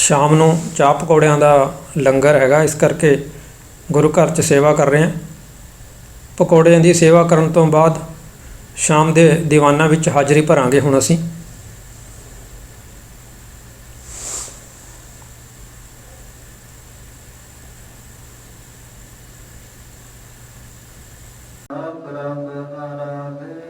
ਸ਼ਾਮ ਨੂੰ ਚਾਹ ਪਕੌੜਿਆਂ ਦਾ ਲੰਗਰ ਹੈਗਾ, ਇਸ ਕਰਕੇ ਗੁਰੂ ਘਰ 'ਚ ਸੇਵਾ ਕਰ ਰਹੇ ਹਾਂ। ਪਕੌੜਿਆਂ ਦੀ ਸੇਵਾ ਕਰਨ ਤੋਂ ਬਾਅਦ ਸ਼ਾਮ ਦੇ ਦੀਵਾਨਾਂ ਵਿੱਚ ਹਾਜ਼ਰੀ ਭਰਾਂਗੇ ਹੁਣ ਅਸੀਂ। ਪ੍ਰਭ ਆਰਾਧਿਆ ਪੂਰਾ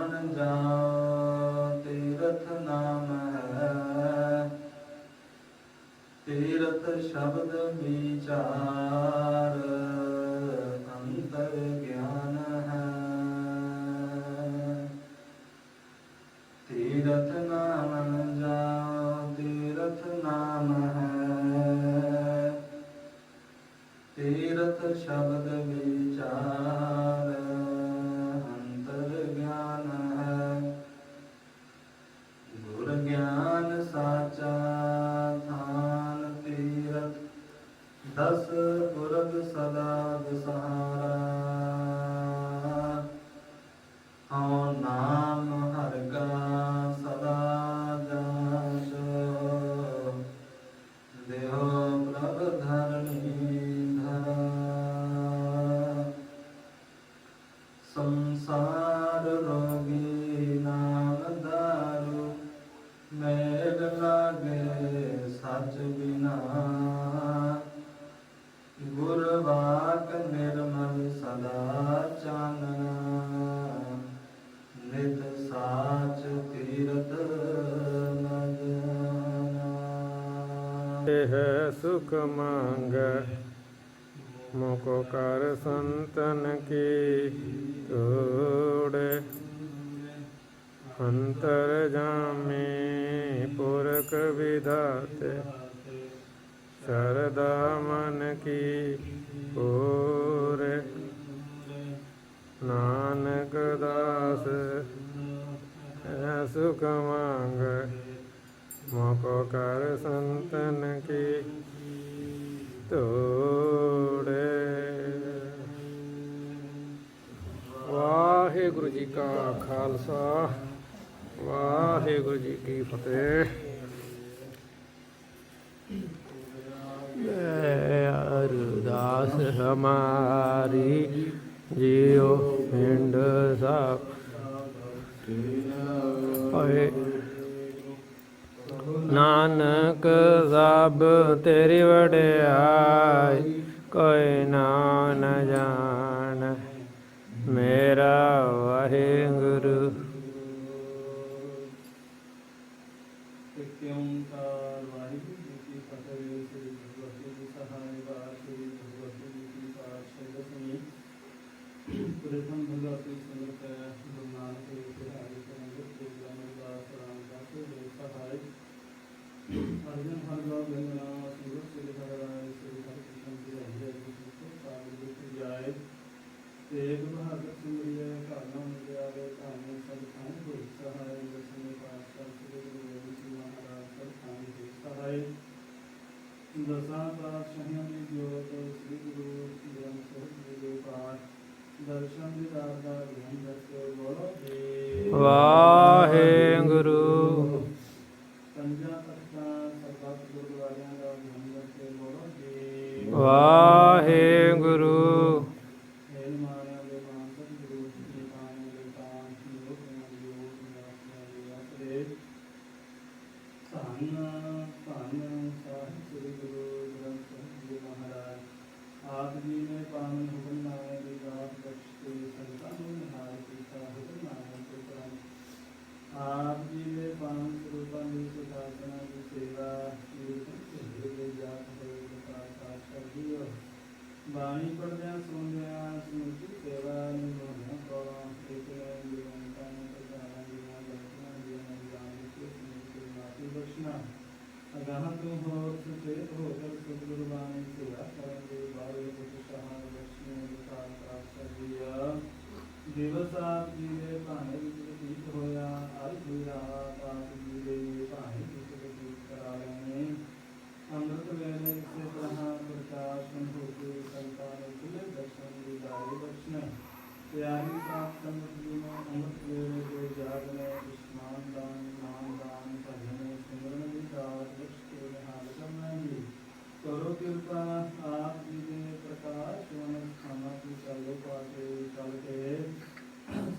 ਨਾਮਨ ਜਾ ਤੀਰਥ ਨਾਮ ਹੈ। ਤੀਰਥ ਸ਼ਬਦ ਵਿਚਾਰ ਅੰਤਰ ਗਿਆਨ ਹੈ। ਤੀਰਥ ਨਾਮਨ ਜਾ ਤੀਰਥ ਨਾਮ ਹੈ। ਤੀਰਥ ਸ਼ਬਦ ਮੇਲ ਲਾਗੇ ਸੱਚ ਬਿਨਾ। ਗੁਰ ਵਾਕ ਨਿਰਮਲ ਸਦਾ ਚਾਨਣਾ। ਨਿਤ ਸਾਚ ਤੀਰਤ ਇਹ ਸੁਖ ਮੰਗ ਮੋਕੋ ਕਰ ਸੰਤਨ ਕੀ ਤੋੜੇ ਅੰਤਰ ਜਾਮੇ ਪੁਰਖ ਵਿਧਾਤੇ ਸ਼ਰਦਾ ਮਨ ਕੀ ਪੂਰੇ ਨਾਨਕ ਦਾਸ ਐ ਸੁਖ ਮੰਗ ਮੋਕੋ ਕਰ ਸੰਤਨ ਕੀ ਤੋੜੇ ਵਾਹਿਗੁਰੂ ਜੀ ਕਾ ਖਾਲਸਾ ਵਾਹਿਗੁਰੂ ਜੀ ਕੀ ਫਤਿਹ। ਲੈ ਅਰਦਾਸ ਹਮਾਰੀ ਜਿਉ ਪਿੰਡ ਸਾਹਿਬ। ਓਏ ਨਾਨਕ ਸਭ ਤੇਰੀ ਵਡਿਆਈ, ਕੋਈ ਨਾ ਜਾਣ। ਮੇਰਾ ਵਾਹਿ ਇਕ ਓੰਕਾਰ ਵਾਹਿਗੁਰੂ ਜੀ ਕੀ ਫਤਿਹ ਸ੍ਰੀ ਭਗਵਤੀ ਜੀ ਸਹਾਇ ਬਾਤ ਸ੍ਰੀ ਭਗਵਤੀ ਜੀ ਕੀ ਪਾਤਸ਼ਾਹ ਦਸਵੀਂ ਪ੍ਰਥਮ ਭਗਵਤੀ ਸੰਗਤ ਗੁਰੂ ਨਾਨਕ ਦੇਵ ਜੀ ਹਰਿ ਸੰਗਤ ਤੇ ਜਨਦਾਸ ਰਾਮਦਾਸ ਦੇ ਸਹਾਇ ਅਰਜਨ ਹਰਿ ਗੰਗਨਾ ਸੁਰਤ ਸ੍ਰੀ ਹਰਿ ਰਾਇ ਸ੍ਰੀ ਹਰਿ ਕ੍ਰਿਸ਼ਨ ਜੀ ਹਰਿ ਜੀ ਕੋ ਸਾਧ ਜੀ ਜਾਏ ਤੇਗ ਬਹਾਦਰ ਸਿਮਰਿਐ ਘਾਨਾ ਮੁਦਿਆਵੇ ਧਾਮੇ ਸਭ ਥਾਂ ਹੋਈ ਸਹਾਇ ਦਸਵੇਂ ਪਾਤਸ਼ਾਹ ਸ੍ਰੀ ਗੁਰੂ ਗੋਬਿੰਦ ਸਿੰਘ ਮਹਾਰਾਜ ਸਭ ਥਾਂ ਹੋਈ ਸਹਾਇ ਦਸਾਂ ਪਾਤਸ਼ਾਹਾਂ ਦੀ ਜੋਤ ਸ੍ਰੀ ਗੁਰੂ ਗ੍ਰੰਥ ਸਾਹਿਬ ਜੀ ਦੇ ਪਾਠ ਦਰਸ਼ਨ ਦੀ ਦਾਤ ਗਿਆਨ ਦੱਸੋ ਬੋਲੋ ਵਾਹਿਗੁਰੂ। ਧੰਨ ਧੰਨ ਸਾਹਿਬ ਸ੍ਰੀ ਗੁਰੂ ਗ੍ਰੰਥ ਸਾਹਿਬ ਆਪ ਜੀ ਨੇ ਪਾਵਨ ਸਰੂਪਾਂ ਦੀ ਬਾਣੀ ਪੜਦਿਆਂ ਸੁਣਦਿਆਂ ਸੇਵਾ ਨੂੰ ਭਾਣੇ ਵਿੱਚ ਬਤੀਤ ਹੋਇਆ ਅਰ ਜੀ ਰਾਤ ਆਪ ਜੀ ਦੇ ਭਾਣੇ ਵਿੱਚ ਬਤੀਤ ਕਰਾ ਲੈਣੇ ਅੰਮ੍ਰਿਤ ਵੇਲੇ ਇਸੇ ਤਰ੍ਹਾਂ ਪ੍ਰਕਾਸ਼ ਹੋ ਕੇ ਸੰਤਾਂ ਨੂੰ ਖੁੱਲੇ ਦਰਸ਼ਨ ਦੀ ਦਾਰੇ ਬਖਸ਼ਣਾ ਪਿਆਰੀ ਸਾਥ ਸੰਗਤ ਜੀ ਨੂੰ ਅੰਮ੍ਰਿਤ ਵੇਲੇ ਦੇ ਜਾਗਨੇ ਇਸ਼ਨਾਨ ਦਾਨ ਨਾਮ ਦਾਨ ਭਜਨ ਸਿਮਰਨ ਦੀ ਦਾਤ ਬਖਸ਼ ਕੇ ਨਿਹਾਲ ਕਰਨਾ ਜੀ ਕਰੋ ਕਿਰਪਾ ਆਪ ਜੀ ਦੇ ਪ੍ਰਕਾਸ਼ ਵਨ ਖਾਨਾ ਦੀ ਚਾਲੋ ਪਾਸੇ ਚੱਲ ਕੇ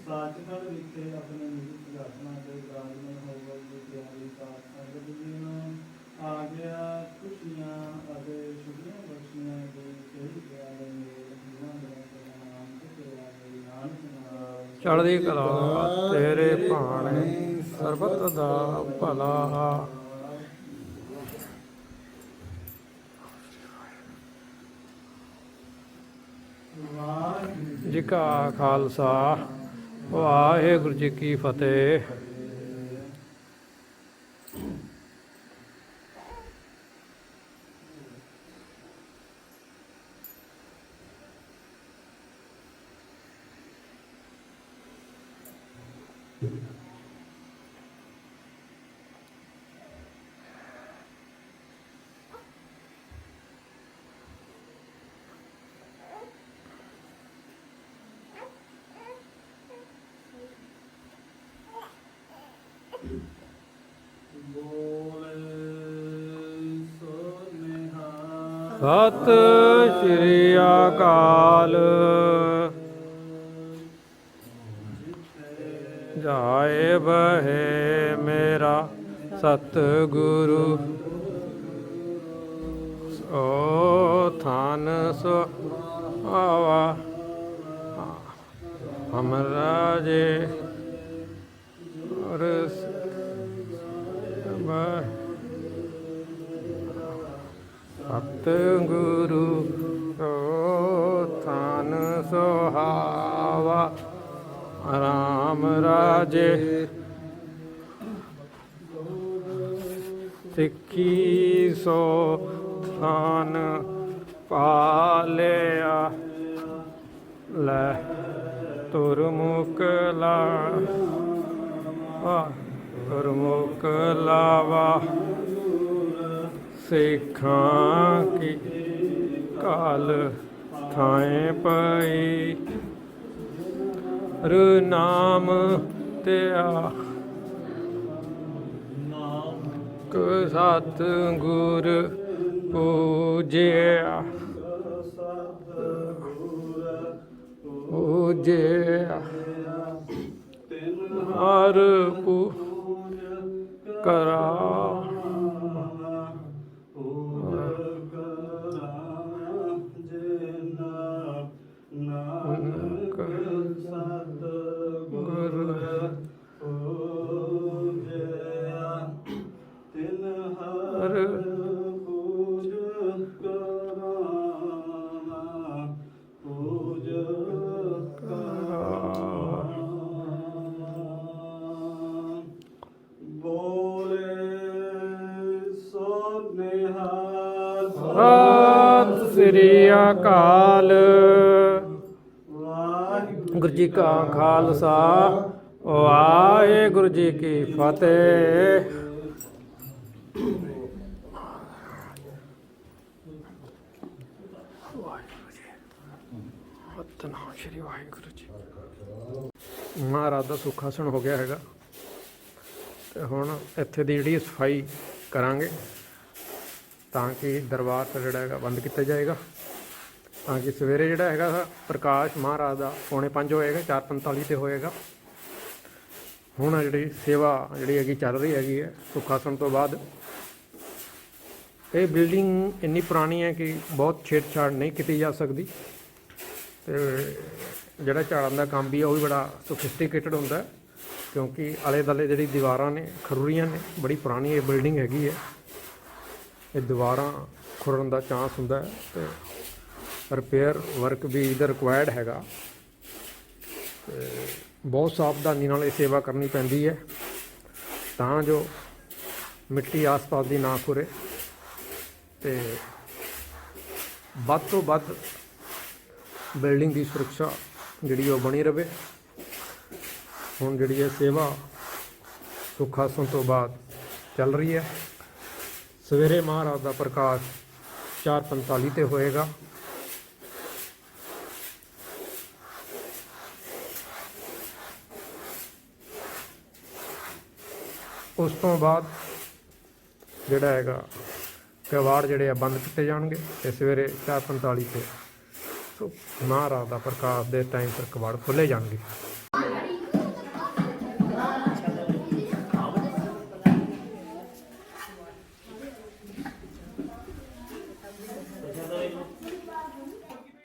ਸਾਚਖੰਡ ਵਿਖੇ ਆਪਣੇ ਨਿਜ ਸਿਆਸਨਾਂ ਤੇ ਵਿਰਾਜਮਾਨ ਹੋਵੋ ਜੀ ਪਿਆਰੀ ਸਾਥ ਸੰਗਤ ਜੀ ਨੂੰ ਆ ਗਿਆ ਖੁਸ਼ੀਆਂ ਅਤੇ ਸ਼ੁਕਰੀਆਂ ਬਖਸ਼ੀਆਂ ਦੀ ਸਹੀ ਪਿਆਰੇ ਮੇਲ ਜੀਵਨ ਦਾ ਨਾਮ ਤੇ ਤੇਰਾ ਦੇ ਨਾਨਕ ਨਾਮ ਚੜ੍ਹਦੀ ਕਲਾ ਤੇਰੇ ਭਾਣੇ ਸਰਬਤ ਦਾ ਭਲਾ। ਜੀ ਕਾ ਖਾਲਸਾ ਵਾਹਿਗੁਰੂ ਜੀ ਕੀ ਫਤਿਹ ਬੋਲੇ ਸੋ ਨਿਹਾਲ ਸਤਿ ਸ਼੍ਰੀ ਅਕਾਲ। ਮੇਰਾ ਸਤਿਗੁਰੂ। ਓ ਥਾਨ ਸੋ ਆਵਾ। ਹਮਰਾ ਜੇ ਔਰ ਬਾ ਸਤਿਗੁਰੂ ਕੋ ਥਾਨ ਸੁਹਾਵਾ ਰਾਮ ਰਾਜੇ ਸਿੱਖੀ ਸੋ ਥਾਨ ਪਾਲਿਆ ਲੈ ਤੁਰਮੁਖ ਲਾ ਆ ਤੁਰਮੁਖ ਲਾਵਾ। ਸਿੱਖਾਂ ਕੀ ਕਾਲ ਥਾਏ ਪਈ। ਰ ਨਾਮ ਤੇ ਆ ਨਾਮ ਸਤ ਗੁਰ ਪੂਜਿਆ। ਪੂਜਿਆ। ਹਰ ਪੂ ਕਰਾ। ਨਾਨਕ ਸਤਿਗੁਰ ਪੂਜਿਆ ਸ੍ਰੀ ਅਕਾਲ। ਵਾਹਿਗੁਰੂ ਜੀ ਕਾ ਖਾਲਸਾ, ਵਾਹਿਗੁਰੂ ਜੀ ਕੀ ਫਤਿਹ। ਸਤਨਾਮ ਸ਼੍ਰੀ ਵਾਹਿਗੁਰੂ ਜੀ ਮਹਾਰਾਜ ਦਾ ਸੁਖਾਸਣ ਹੋ ਗਿਆ ਹੈਗਾ। ਤੇ ਹੁਣ ਇੱਥੇ ਦੀ ਜਿਹੜੀ ਸਫ਼ਾਈ ਕਰਾਂਗੇ। ਤਾਂ ਕਿ ਦਰਬਾਰ ਤੇ ਜਿਹੜਾ ਹੈਗਾ ਬੰਦ ਕੀਤਾ ਜਾਏਗਾ। ਤਾਂ ਕਿ ਸਵੇਰੇ ਜਿਹੜਾ ਹੈਗਾ ਪ੍ਰਕਾਸ਼ ਮਹਾਰਾਜ ਦਾ ਪੌਣੇ 5 ਹੋਏਗਾ 4:45 ਤੇ ਹੋਏਗਾ। ਹੁਣ ਜਿਹੜੀ ਸੇਵਾ ਜਿਹੜੀ ਹੈਗੀ ਚੱਲ ਰਹੀ ਹੈਗੀ ਹੈ ਸੁਖਾਸਨ ਤੋਂ ਬਾਅਦ। ਇਹ ਬਿਲਡਿੰਗ ਇੰਨੀ ਪੁਰਾਣੀ ਹੈ ਕਿ ਬਹੁਤ ਛੇੜਛਾੜ ਨਹੀਂ ਕੀਤੀ ਜਾ ਸਕਦੀ। ਤੇ ਜਿਹੜਾ ਝਾੜਨ ਦਾ ਕੰਮ ਵੀ ਹੈ ਉਹ ਵੀ ਬੜਾ ਸੋਫਿਸਟੀਕੇਟਡ ਹੁੰਦਾ ਕਿਉਂਕਿ ਆਲੇ ਦੁਆਲੇ ਜਿਹੜੀ ਦੀਵਾਰਾਂ ਨੇ, ਖਰੂਰੀਆਂ ਨੇ, ਬੜੀ ਪੁਰਾਣੀ ਇਹ ਬਿਲਡਿੰਗ ਹੈਗੀ ਹੈ। ਇਹ ਦੀਵਾਰਾਂ ਖੁਰਨ ਦਾ ਚਾਂਸ ਹੁੰਦਾ ਹੈ ਤੇ ਰਿਪੇਅਰ ਵਰਕ ਵੀ ਇਹਦਾ ਰਿਕੁਆਇਰਡ ਹੈਗਾ। ਤੇ ਬਹੁਤ ਸਾਵਧਾਨੀ ਨਾਲ ਇਹ ਸੇਵਾ ਕਰਨੀ ਪੈਂਦੀ ਹੈ। ਤਾਂ ਜੋ ਮਿੱਟੀ ਆਸ-ਪਾਸ ਦੀ ਨਾ ਖੁਰੇ ਤੇ ਵੱਧ ਤੋਂ ਵੱਧ ਬਿਲਡਿੰਗ ਦੀ ਸੁਰੱਖਿਆ ਜਿਹੜੀ ਉਹ ਬਣੀ ਰਵੇ। ਹੁਣ ਜਿਹੜੀ ਇਹ ਸੇਵਾ ਸੁੱਖ ਆਸਣ ਤੋਂ ਬਾਅਦ ਚੱਲ ਰਹੀ ਹੈ। ਸਵੇਰੇ ਮਹਾਰਾਜ ਦਾ ਪ੍ਰਕਾਸ਼ 4:45 ਤੇ ਹੋਏਗਾ। ਉਸ ਤੋਂ ਬਾਅਦ ਜਿਹੜਾ ਹੈਗਾ ਕਵਾੜ ਜਿਹੜੇ ਆ ਬੰਦ ਕੀਤੇ ਜਾਣਗੇ ਤੇ ਸਵੇਰੇ 4:45 ਤੇ ਸੋ ਮਹਾਰਾਜ ਦਾ ਪ੍ਰਕਾਸ਼ ਦੇ ਟਾਈਮ ਤੇ ਕਵਾੜ ਖੋਲੇ ਜਾਣਗੇ।